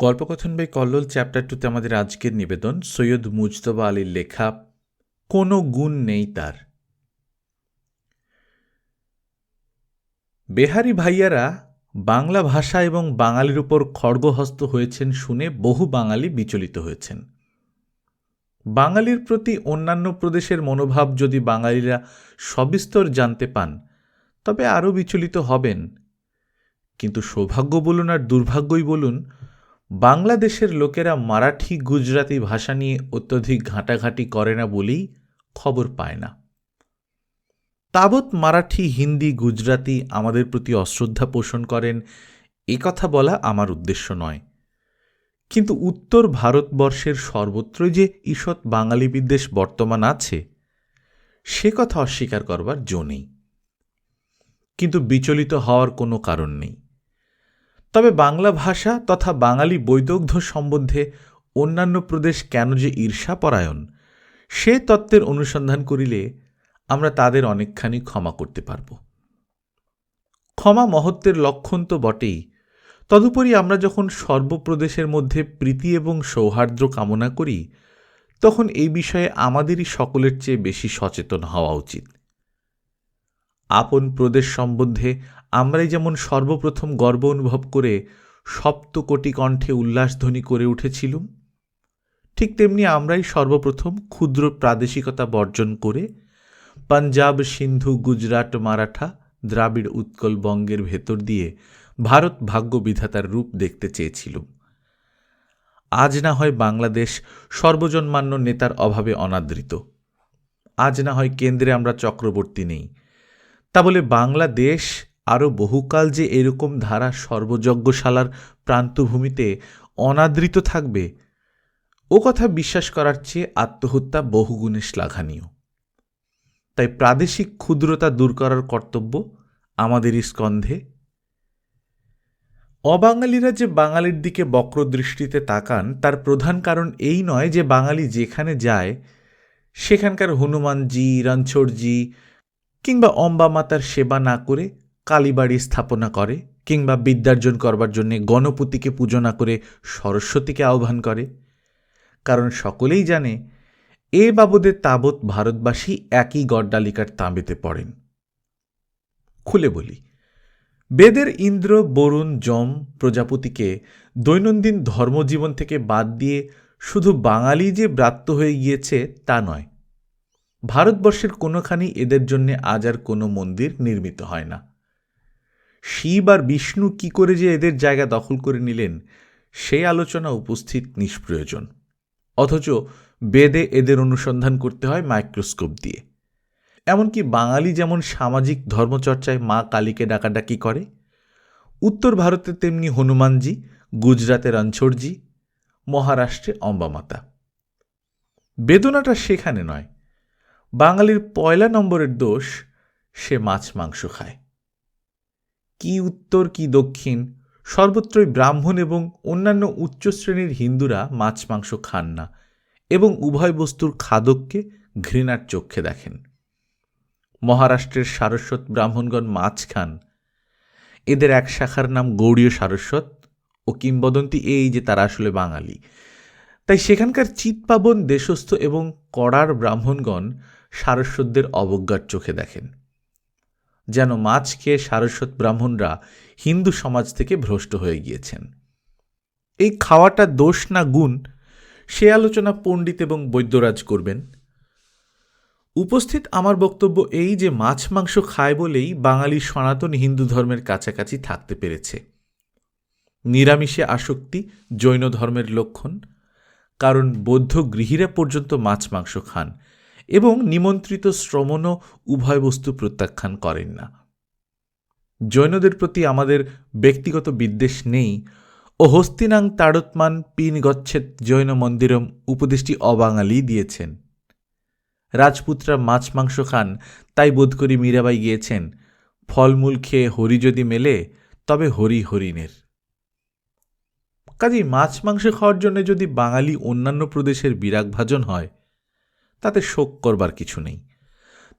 গল্পকথন by Kallol chapter টুতে আমাদের আজকের নিবেদন, সৈয়দ মুজতবা আলীর লেখা, কোনো গুণ নেই তার। বেহারি ভাইয়ারা বাংলা ভাষা এবং বাঙালির উপর খড়গহস্ত হয়েছেন শুনে বহু বাঙালি বিচলিত হয়েছেন। বাঙালির প্রতি অন্যান্য প্রদেশের মনোভাব যদি বাঙালিরা সবিস্তর জানতে পান, তবে আরও বিচলিত হবেন। কিন্তু সৌভাগ্য বলুন আর দুর্ভাগ্যই বলুন বাংলাদেশের লোকেরা মারাঠি গুজরাতি ভাষা নিয়ে অত্যধিক ঘাঁটাঘাঁটি করে না বলেই খবর পায় না। তাবৎ মারাঠি, হিন্দি, গুজরাতি আমাদের প্রতি অশ্রদ্ধা পোষণ করেন, এ কথা বলা আমার উদ্দেশ্য নয়। কিন্তু উত্তর ভারতবর্ষের সর্বত্রই যে ঈষৎ বাঙালি বিদ্বেষ বর্তমান আছে, সে কথা অস্বীকার করবার জো নেই। কিন্তু বিচলিত হওয়ার কোনো কারণ নেই। তবে বাংলা ভাষা তথা বাঙালি বৈদগ্ধ সম্বন্ধে অন্যান্য প্রদেশ কেন যে ঈর্ষাপরায়ণ? সে তত্ত্বের অনুসন্ধান করিলে আমরা তাদের অনেকখানি ক্ষমা করতে পারব। ক্ষমা মহত্বের লক্ষণ তো বটেই। তদুপরি আমরা যখন সর্বপ্রদেশের মধ্যে প্রীতি এবং সৌহার্দ্য কামনা করি, তখন এই বিষয়ে আমাদেরই সকলের চেয়ে বেশি সচেতন হওয়া উচিত। আপন প্রদেশ সম্বন্ধে আমরাই যেমন সর্বপ্রথম গর্ব অনুভব করে সপ্তকোটি কণ্ঠে উল্লাসধ্বনি করে উঠেছিলুম, ঠিক তেমনি আমরাই সর্বপ্রথম ক্ষুদ্র প্রাদেশিকতা বর্জন করে পাঞ্জাব, সিন্ধু, গুজরাট, মারাঠা, দ্রাবিড় উৎকল বঙ্গের ভেতর দিয়ে ভারত ভাগ্য বিধাতার রূপ দেখতে চেয়েছিলুম। আজ না হয় বাংলাদেশ সর্বজনমান্য নেতার অভাবে অনাদৃত। আজ না হয় কেন্দ্রে আমরা চক্রবর্তী নেই। তা বলে বাংলাদেশ আরও বহুকাল যে এরকম ধারা সর্বযজ্ঞশালার প্রান্তভূমিতে অনাদৃত থাকবে, ও কথা বিশ্বাস করার চেয়ে আত্মহত্যা বহুগুণে শ্লাঘনীয়। তাই প্রাদেশিক ক্ষুদ্রতা দূর করার কর্তব্য আমাদেরই স্কন্ধে। অবাঙালিরা যে বাঙালির দিকে বক্রদৃষ্টিতে তাকান, তার প্রধান কারণ এই নয় যে বাঙালি যেখানে যায়, সেখানকার হনুমানজি, রণছোড়জি কিংবা অম্বা মাতার সেবা না করে কালীবাড়ি স্থাপনা করে কিংবা বিদ্যার্জন করবার জন্যে গণপতিকে পুজো না করে সরস্বতীকে আহ্বান করে। কারণ সকলেই জানে, এ বাবদে তাবৎ ভারতবাসী একই গড্ডালিকার তাঁবেতে পড়েন। খুলে বলি, বেদের ইন্দ্র, বরুণ, যম প্রজাপতিকে দৈনন্দিন ধর্মজীবন থেকে বাদ দিয়ে শুধু বাঙালি যে ব্রাত্য হয়ে গিয়েছে তা নয়, ভারতবর্ষের কোনোখানি এদের জন্যে আজ আর কোনো মন্দির নির্মিত হয় না। শিব আর বিষ্ণু কি করে যে এদের জায়গা দখল করে নিলেন সেই আলোচনা উপস্থিত নিষ্প্রয়োজন। অথচ বেদে এদের অনুসন্ধান করতে হয় মাইক্রোস্কোপ দিয়ে। এমনকি বাঙালি যেমন সামাজিক ধর্মচর্চায় মা কালীকে ডাকাডাকি করে, উত্তর ভারতে তেমনি হনুমানজি গুজরাতে রণছোড়জি মহারাষ্ট্রে অম্বামাতা। বেদনাটা সেখানে নয়। বাঙালির পয়লা নম্বরের দোষ, সে মাছ মাংস খায়। কি উত্তর, কি দক্ষিণ? সর্বত্রই ব্রাহ্মণ এবং অন্যান্য উচ্চ শ্রেণির হিন্দুরা মাছ, মাংস খান না এবং উভয় বস্তুর খাদককে ঘৃণার চক্ষে দেখেন। মহারাষ্ট্রের সারস্বত ব্রাহ্মণগণ মাছ খান। এদের এক শাখার নাম গৌড়ীয় সারস্বত ও কিংবদন্তি এই যে তারা আসলে বাঙালি। তাই সেখানকার চিৎপাবন, দেশস্থ এবং কড়ার ব্রাহ্মণগণ সারস্বতদের অবজ্ঞার চোখে দেখেন। যেন মাছ খেয়ে সারস্বত ব্রাহ্মণরা হিন্দু সমাজ থেকে ভ্রষ্ট হয়ে গিয়েছেন। এই খাওয়াটা দোষ না গুণ, সে আলোচনা পণ্ডিত এবং বৈদ্যরাজ করবেন। উপস্থিত আমার বক্তব্য এই যে মাছ মাংস খায় বলেই বাঙালি সনাতন হিন্দু ধর্মের কাছাকাছি থাকতে পেরেছে। নিরামিষে আসক্তি জৈন ধর্মের লক্ষণ, কারণ বৌদ্ধ গৃহীরা পর্যন্ত মাছ মাংস খান। এবং নিমন্ত্রিত শ্রমণও উভয় বস্তু প্রত্যাখ্যান করেন না। জৈনদের প্রতি আমাদের ব্যক্তিগত বিদ্বেষ নেই ও হস্তিনাং তাড়তমান পিন গচ্ছেদ জৈন মন্দিরম উপদেশটি অবাঙালি দিয়েছেন। রাজপুতরা মাছ মাংস খান, তাই বোধ করি মীরাবাই গিয়েছেন। ফলমূল খেয়ে হরি যদি মেলে, তবে হরি হরিণের। কাজেই মাছ মাংস খাওয়ার জন্য যদি বাঙালি অন্যান্য প্রদেশের বিরাগভাজন হয় তাতে শোক করবার কিছু নেই।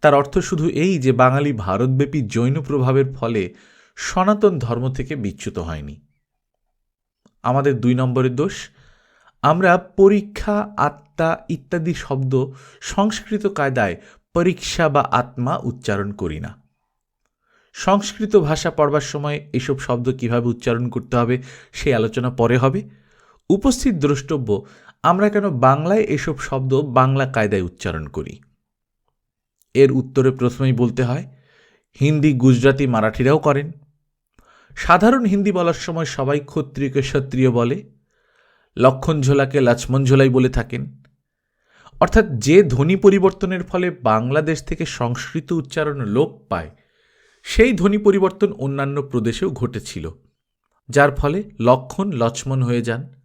তার অর্থ শুধু এই যে বাঙালি ভারতব্যাপী জৈন প্রভাবের ফলে সনাতন ধর্ম থেকে বিচ্যুত হয়নি। আমাদের দুই নম্বরের দোষ, আমরা পরীক্ষা, আত্মা ইত্যাদি শব্দ সংস্কৃত কায়দায় পরীক্ষা বা আত্মা উচ্চারণ করি না। সংস্কৃত ভাষা পড়বার সময় এসব শব্দ কীভাবে উচ্চারণ করতে হবে সেই আলোচনা পরে হবে। উপস্থিত দ্রষ্টব্য আমরা কেন বাংলায় এসব শব্দ বাংলা কায়দায় উচ্চারণ করি? এর উত্তরে প্রথমেই বলতে হয়, হিন্দি গুজরাটি মারাঠিরাও করেন। সাধারণ হিন্দি বলার সময় সবাই ক্ষত্রিয়কে ক্ষত্রিয় বলে, লক্ষণ ঝোলাকে ঝোলাই বলে থাকেন। অর্থাৎ যে ধ্বনি পরিবর্তনের ফলে বাংলাদেশ থেকে সংস্কৃত উচ্চারণ লোপ পায়, সেই ধ্বনি পরিবর্তন অন্যান্য প্রদেশেও ঘটেছিল, যার ফলে লক্ষণ লক্ষ্মণ হয়ে যান।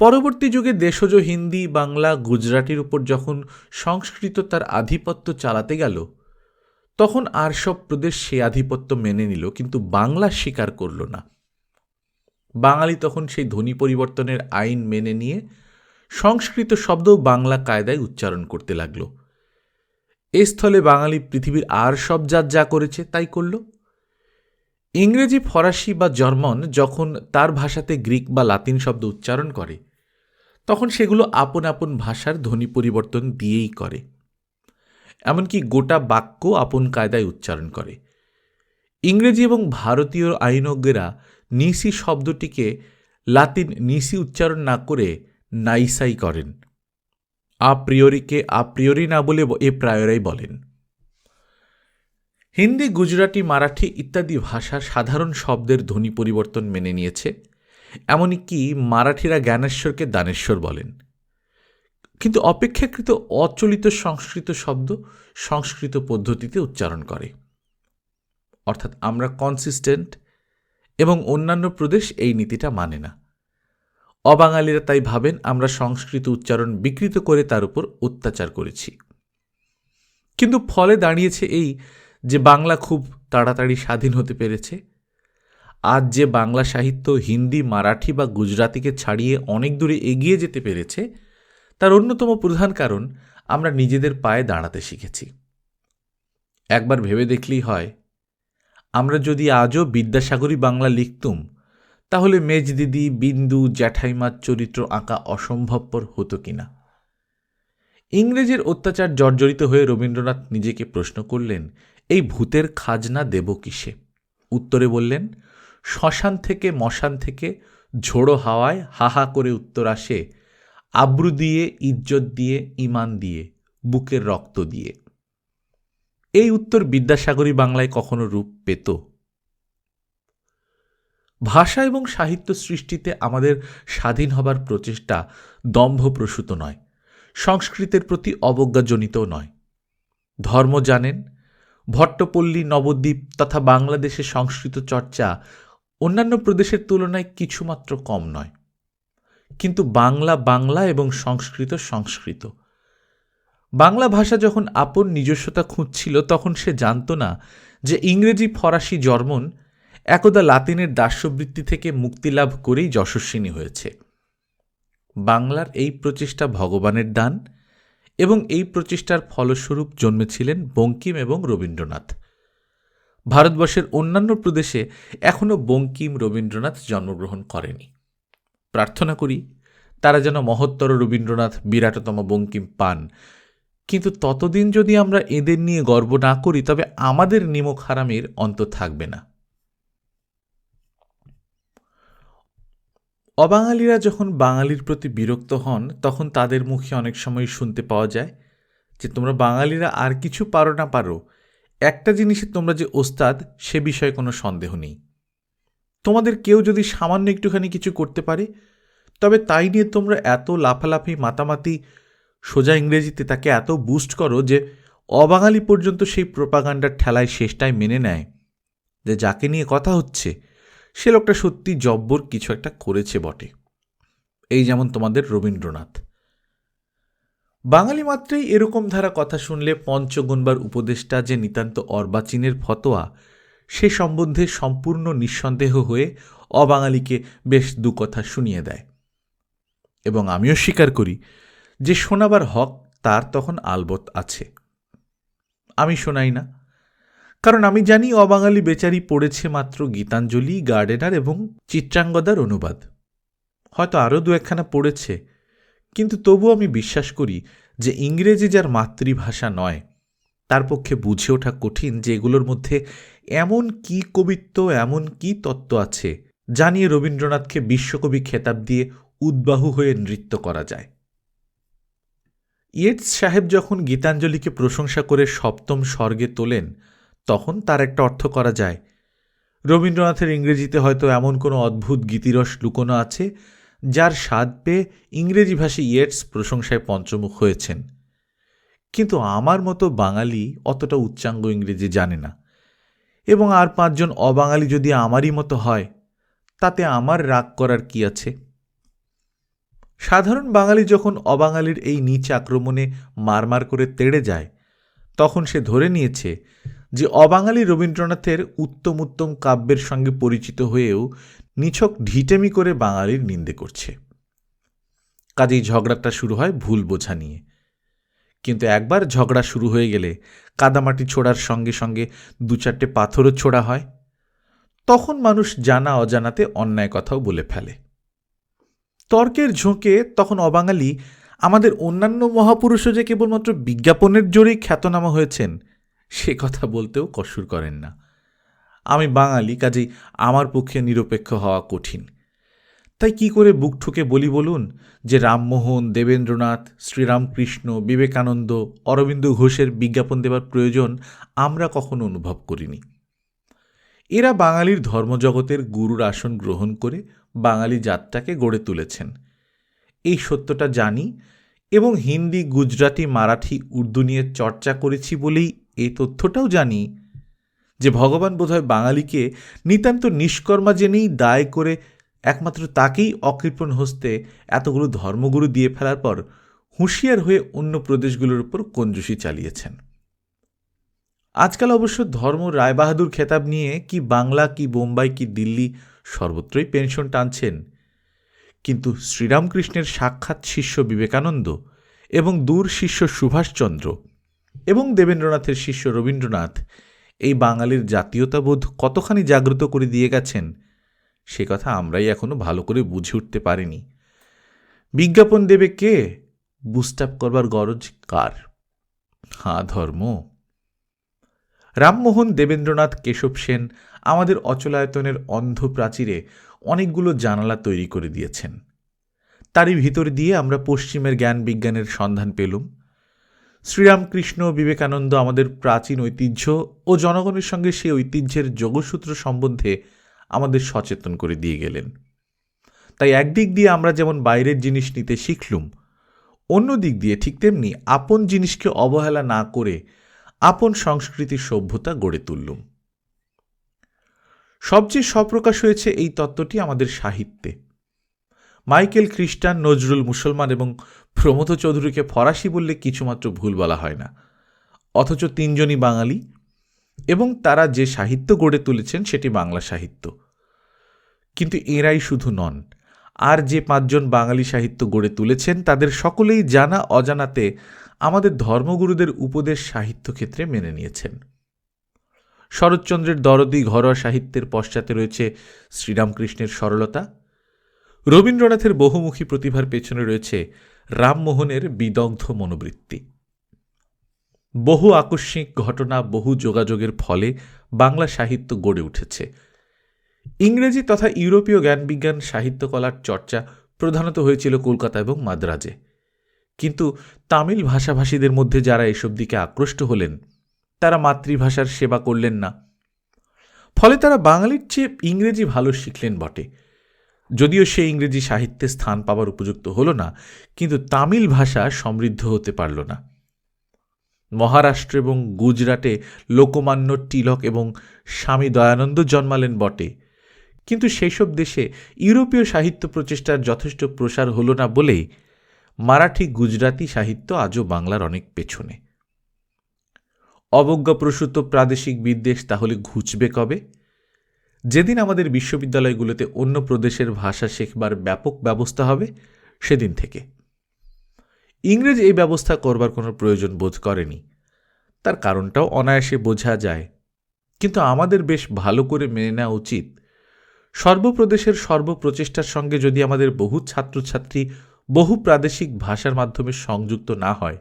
পরবর্তী যুগে দেশজ হিন্দি, বাংলা, গুজরাটির উপর যখন সংস্কৃত তার আধিপত্য চালাতে গেল, তখন আর সব প্রদেশ সে আধিপত্য মেনে নিল, কিন্তু বাংলা স্বীকার করল না। বাঙালি তখন সেই ধ্বনি পরিবর্তনের আইন মেনে নিয়ে সংস্কৃত শব্দও বাংলা কায়দায় উচ্চারণ করতে লাগল। এ স্থলে বাঙালি পৃথিবীর আর সব জাত যা করেছে তাই করল। ইংরেজি, ফরাসি বা জার্মান যখন তার ভাষাতে গ্রিক বা লাতিন শব্দ উচ্চারণ করে, তখন সেগুলো আপন আপন ভাষার ধ্বনি পরিবর্তন দিয়েই করে। এমনকি গোটা বাক্য আপন কায়দায় উচ্চারণ করে। ইংরেজি এবং ভারতীয় আইনজ্ঞেরা নিসি শব্দটিকে লাতিন নিসি উচ্চারণ না করে নাইসাই করেন। আপ্রিয়রিকে আপ্রিয়রি না বলে এ প্রায়রাই বলেন। হিন্দি, গুজরাটি, মারাঠি ইত্যাদি ভাষা সাধারণ শব্দের ধ্বনি পরিবর্তন মেনে নিয়েছে। এমনকি মারাঠিরা জ্ঞানেশ্বরকে দানেশ্বর বলেন। কিন্তু অপেক্ষাকৃত অচলিত সংস্কৃত শব্দ সংস্কৃত পদ্ধতিতে উচ্চারণ করে। অর্থাৎ আমরা কনসিস্টেন্ট এবং অন্যান্য প্রদেশ এই নীতিটা মানে না। অবাঙালিরা তাই ভাবেন, আমরা সংস্কৃত উচ্চারণ বিকৃত করে তার উপর অত্যাচার করেছি। কিন্তু ফলে দাঁড়িয়েছে এই যে বাংলা খুব তাড়াতাড়ি স্বাধীন হতে পেরেছে আজ যে বাংলা সাহিত্য হিন্দি, মারাঠি বা গুজরাতিকে ছাড়িয়ে অনেক দূরে এগিয়ে যেতে পেরেছে, তার অন্যতম প্রধান কারণ আমরা নিজেদের পায়ে দাঁড়াতে শিখেছি। একবার ভেবে দেখলেই হয়, আমরা যদি আজও বিদ্যাসাগরী বাংলা লিখতুম, তাহলে মেজদিদি বিন্দু জ্যাঠাইমার চরিত্র আঁকা অসম্ভবপর হতো কিনা ইংরেজের অত্যাচার জর্জরিত হয়ে রবীন্দ্রনাথ নিজেকে প্রশ্ন করলেন এই ভূতের খাজনা দেব কিসে? উত্তরে বললেন, শ্মশান থেকে মশান থেকে ঝোড়ো হাওয়ায় হাহা করে উত্তর আসে, আব্রু দিয়ে, ইজ্জত দিয়ে ইমান দিয়ে, বুকের রক্ত দিয়ে। এই উত্তর বিদ্যাসাগরী বাংলায় কখনো রূপ পেত। ভাষা এবং সাহিত্য সৃষ্টিতে আমাদের স্বাধীন হবার প্রচেষ্টা দম্ভপ্রসূত নয়, সংস্কৃতের প্রতি অবজ্ঞাজনিতও নয়। ধর্ম জানেন ভট্টপল্লী, নবদ্বীপ তথা বাংলাদেশের সংস্কৃত চর্চা অন্যান্য প্রদেশের তুলনায় কিছুমাত্র কম নয়। কিন্তু বাংলা বাংলা এবং সংস্কৃত সংস্কৃত। বাংলা ভাষা যখন আপন নিজস্বতা খুঁজছিল, তখন সে জানত না যে ইংরেজি ফরাসি জর্মন একদা লাতিনের দাস্যবৃত্তি থেকে মুক্তিলাভ করেই যশস্বিনী হয়েছে। বাংলার এই প্রচেষ্টা ভগবানের দান এবং এই প্রচেষ্টার ফলস্বরূপ জন্মেছিলেন বঙ্কিম এবং রবীন্দ্রনাথ। ভারতবর্ষের অন্যান্য প্রদেশে এখনও বঙ্কিম রবীন্দ্রনাথ জন্মগ্রহণ করেনি। প্রার্থনা করি, তারা যেন মহত্তর রবীন্দ্রনাথ বিরাটতম বঙ্কিম পান। কিন্তু ততদিন যদি আমরা এদের নিয়ে গর্ব না করি, তবে আমাদের নিমক হারামের অন্ত থাকবে না। অবাঙালিরা যখন বাঙালির প্রতি বিরক্ত হন, তখন তাদের মুখে অনেক সময় শুনতে পাওয়া যায় যে তোমরা বাঙালিরা আর কিছু পারো না পারো। একটা জিনিসে তোমরা যে ওস্তাদ, সে বিষয়ে কোনো সন্দেহ নেই। তোমাদের কেউ যদি সামান্য একটুখানি কিছু করতে পারে, তবে তাই নিয়ে তোমরা এত লাফালাফি, মাতামাতি, সোজা ইংরেজিতে তাকে এত বুস্ট করো যে অবাঙালি পর্যন্ত সেই প্রোপাগান্ডার ঠেলায় শেষটায় মেনে নেয়। যে যাকে নিয়ে কথা হচ্ছে সে লোকটা সত্যি জব্বর কিছু একটা করেছে বটে। এই যেমন তোমাদের রবীন্দ্রনাথ। বাঙালি মাত্রেই এরকম ধারা কথা শুনলে পঞ্চগুণবার উপদেষ্টা যে নিতান্ত অর্বাচীনের ফতোয়া, সে সম্বন্ধে সম্পূর্ণ নিঃসন্দেহ হয়ে অবাঙালিকে বেশ দু কথা শুনিয়ে দেয়। এবং আমিও স্বীকার করি যে শোনাবার হক তার তখন আলবত আছে। আমি শোনাই না। কারণ আমি জানি অবাঙালি বেচারি পড়েছে মাত্র গীতাঞ্জলি, গার্ডেনার এবং চিত্রাঙ্গদার অনুবাদ। হয়তো আরও দু একখানা পড়েছে, কিন্তু তবু আমি বিশ্বাস করি যে ইংরেজি যার মাতৃভাষা নয়, তার পক্ষে বুঝে ওঠা কঠিন যে এগুলোর মধ্যে এমন কি কবিত্ব, এমন কি তত্ত্ব আছে, যা নিয়ে রবীন্দ্রনাথকে বিশ্বকবি খেতাব দিয়ে উদ্বাহু হয়ে নৃত্য করা যায়। ইয়েটস সাহেব যখন গীতাঞ্জলিকে প্রশংসা করে সপ্তম স্বর্গে তোলেন তখন তার একটা অর্থ করা যায়। রবীন্দ্রনাথের ইংরেজিতে হয়তো এমন কোনো অদ্ভুত গীতিরস লুকোনো আছে, যার স্বাদ পেয়ে ইংরেজি ভাষী ইয়েটস প্রশংসায় পঞ্চমুখ হয়েছেন। কিন্তু আমার মতো বাঙালি অতটা উচ্চাঙ্গ ইংরেজি জানে না। এবং আর পাঁচজন অবাঙালি যদি আমারই মতো হয়, তাতে আমার রাগ করার কি আছে? সাধারণ বাঙালি যখন অবাঙালির এই নিচ আক্রমণে মারমার করে তেড়ে যায়, তখন সে ধরে নিয়েছে যে অবাঙালি রবীন্দ্রনাথের উত্তম উত্তম কাব্যের সঙ্গে পরিচিত হয়েও নিছক ঢিটেমি করে বাঙালির নিন্দে করছে। কাজেই ঝগড়াটা শুরু হয় ভুল বোঝা নিয়ে। কিন্তু একবার ঝগড়া শুরু হয়ে গেলে কাদামাটি ছোড়ার সঙ্গে সঙ্গে দু চারটে পাথরও ছোড়া হয়। তখন মানুষ জানা অজানাতে অন্যায় কথাও বলে ফেলে। তর্কের ঝোঁকে তখন অবাঙালি আমাদের অন্যান্য মহাপুরুষও যে কেবলমাত্র বিজ্ঞাপনের জোরেই খ্যাতনামা হয়েছেন সে কথা বলতেও কসুর করেন না। আমি বাঙালি, কাজেই আমার পক্ষে নিরপেক্ষ হওয়া কঠিন। তাই কি করে বুক ঠুকে বলি বলুন যে রামমোহন, দেবেন্দ্রনাথ, শ্রীরামকৃষ্ণ, বিবেকানন্দ, অরবিন্দ ঘোষের বিজ্ঞাপন দেবার প্রয়োজন আমরা কখনো অনুভব করিনি। এরা বাঙালির ধর্মজগতের গুরুর আসন গ্রহণ করে বাঙালি জাতটাকে গড়ে তুলেছেন। এই সত্যটা জানি এবং হিন্দি, গুজরাটি, মারাঠি, উর্দু নিয়ে চর্চা করেছি বলেই এই তথ্যটাও জানি যে ভগবান বোধহয় বাঙালিকে নিতান্ত নিষ্কর্মা জেনেই দায় করে একমাত্র তাকেই অকৃপণ হস্তে এতগুলো ধর্মগুরু দিয়ে ফেলার পর হুঁশিয়ার হয়ে অন্য প্রদেশগুলোর উপর কঞ্জুসি চালিয়েছেন। আজকাল অবশ্য ধর্ম রায়বাহাদুর খেতাব নিয়ে কি বাংলা, কি বোম্বাই, কি দিল্লি সর্বত্রই পেনশন টানছেন। কিন্তু শ্রীরামকৃষ্ণের সাক্ষাৎ শিষ্য বিবেকানন্দ এবং দূর শিষ্য সুভাষচন্দ্র এবং দেবেন্দ্রনাথের শিষ্য রবীন্দ্রনাথ এই বাঙালির জাতীয়তাবোধ কতখানি জাগ্রত করে দিয়ে গেছেন, সে কথা আমরাই এখনও ভালো করে বুঝে উঠতে পারিনি। বিজ্ঞাপন দেবে কে? বুস্টাপ করবার গরজ কার? হা, ধর্ম। রামমোহন, দেবেন্দ্রনাথ, কেশব সেন আমাদের অচলায়তনের অন্ধ প্রাচীরে অনেকগুলো জানালা তৈরি করে দিয়েছেন। তারই ভিতর দিয়ে আমরা পশ্চিমের জ্ঞান বিজ্ঞানের সন্ধান পেলুম। শ্রীরামকৃষ্ণ বিবেকানন্দ আমাদের প্রাচীন ঐতিহ্য ও জনগণের সঙ্গে সেই ঐতিহ্যের যোগসূত্র সম্বন্ধে আমাদের সচেতন করে দিয়ে গেলেন। তাই একদিক দিয়ে আমরা যেমন বাইরের জিনিস নিতে শিখলুম, অন্য দিক দিয়ে ঠিক তেমনি আপন জিনিসকে অবহেলা না করে আপন সংস্কৃতির সভ্যতা গড়ে তুললুম। সবচেয়ে সপ্রকাশ হয়েছে এই তত্ত্বটি আমাদের সাহিত্যে। মাইকেল খ্রিস্টান, নজরুল মুসলমান এবং প্রমোদ চৌধুরীকে ফরাসি বললে কিছুমাত্র ভুল বলা হয় না। অথচ তিনজনই বাঙালি এবং তারা যে সাহিত্য গড়ে তুলেছেন সেটি বাংলা সাহিত্য। কিন্তু এরাই শুধু নন, আর যে পাঁচজন বাঙালি সাহিত্য গড়ে তুলেছেন তাদের সকলেই জানা অজানাতে আমাদের ধর্মগুরুদের উপদেশ সাহিত্য ক্ষেত্রে মেনে নিয়েছেন। শরৎচন্দ্রের দরদি ঘরোয়া সাহিত্যের পশ্চাতে রয়েছে শ্রীরামকৃষ্ণের সরলতা রবীন্দ্রনাথের বহুমুখী প্রতিভার পেছনে রয়েছে রামমোহনের বিদগ্ধ মনোবৃত্তি। বহু আকস্মিক ঘটনা, বহু যোগাযোগের ফলে বাংলা সাহিত্য গড়ে উঠেছে। ইংরেজি তথা ইউরোপীয় জ্ঞানবিজ্ঞান সাহিত্যকলার চর্চা প্রধানত হয়েছিল কলকাতা এবং মাদ্রাজে। কিন্তু তামিল ভাষাভাষীদের মধ্যে যারা এসব দিকে আকৃষ্ট হলেন, তারা মাতৃভাষার সেবা করলেন না। ফলে তারা বাঙালির চেয়ে ইংরেজি ভালো শিখলেন বটে। যদিও সে ইংরেজি সাহিত্যে স্থান পাবার উপযুক্ত হল না, কিন্তু তামিল ভাষা সমৃদ্ধ হতে পারল না। মহারাষ্ট্র এবং গুজরাটে লোকমান্য তিলক এবং স্বামী দয়ানন্দ জন্মালেন বটে। কিন্তু সেসব দেশে ইউরোপীয় সাহিত্য প্রচেষ্টার যথেষ্ট প্রসার হল না বলেই মারাঠি গুজরাতি সাহিত্য আজও বাংলার অনেক পেছনে। অবজ্ঞাপ্রসূত প্রাদেশিক বিদ্বেষ তাহলে ঘুচবে কবে? যেদিন আমাদের বিশ্ববিদ্যালয়গুলোতে অন্য প্রদেশের ভাষা শেখবার ব্যাপক ব্যবস্থা হবে, সেদিন থেকে। ইংরেজ এই ব্যবস্থা করবার কোনো প্রয়োজন বোধ করেনি। তার কারণটাও অনায়াসে বোঝা যায়। কিন্তু আমাদের বেশ ভালো করে মেনে নেওয়া উচিত। সর্বপ্রদেশের সর্বপ্রচেষ্টার সঙ্গে যদি আমাদের বহু ছাত্রছাত্রী বহু প্রাদেশিক ভাষার মাধ্যমে সংযুক্ত না হয়,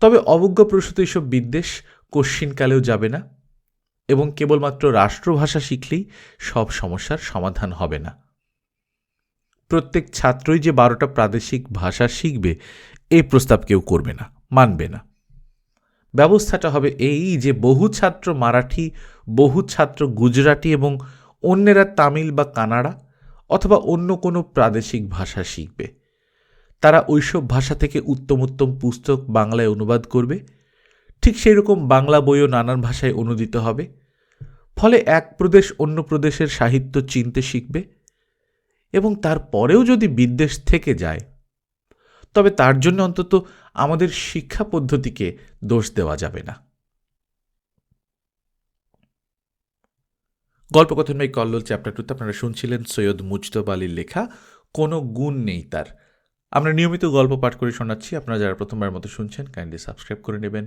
তবে অবজ্ঞাপ্রসূত এইসব বিদ্বেষ কশ্চিনকালেও যাবে না। এবং কেবলমাত্র রাষ্ট্রভাষা শিখলেই সব সমস্যার সমাধান হবে না। প্রত্যেক ছাত্রই যে বারোটা প্রাদেশিক ভাষা শিখবে এই প্রস্তাব কেউ করবে না, মানবে না। ব্যবস্থাটা হবে এই যে বহু ছাত্র মারাঠি, বহু ছাত্র গুজরাটি এবং অন্যেরা তামিল বা কানাডা অথবা অন্য কোনো প্রাদেশিক ভাষা শিখবে। তারা ওইসব ভাষা থেকে উত্তম উত্তম পুস্তক বাংলায় অনুবাদ করবে ঠিক সেই রকম বাংলা বইও নানান ভাষায় অনুদিত হবে। ফলে এক প্রদেশ অন্য প্রদেশের সাহিত্য চিনতে শিখবে এবং তারপরেও যদি বিদ্বেষ থেকে যায়, তবে তার জন্য অন্তত আমাদের শিক্ষা পদ্ধতিকে দোষ দেওয়া যাবে না। গল্পকথন বাই কল্লোল চ্যাপ্টার টুতে আপনারা শুনছিলেন সৈয়দ মুজতব আলীর লেখা, কোনো গুণ নেই তার। আমরা নিয়মিত গল্প পাঠ করে শোনাচ্ছি। আপনারা যারা প্রথমবার মতো শুনছেন কাইন্ডলি সাবস্ক্রাইব করে নেবেন।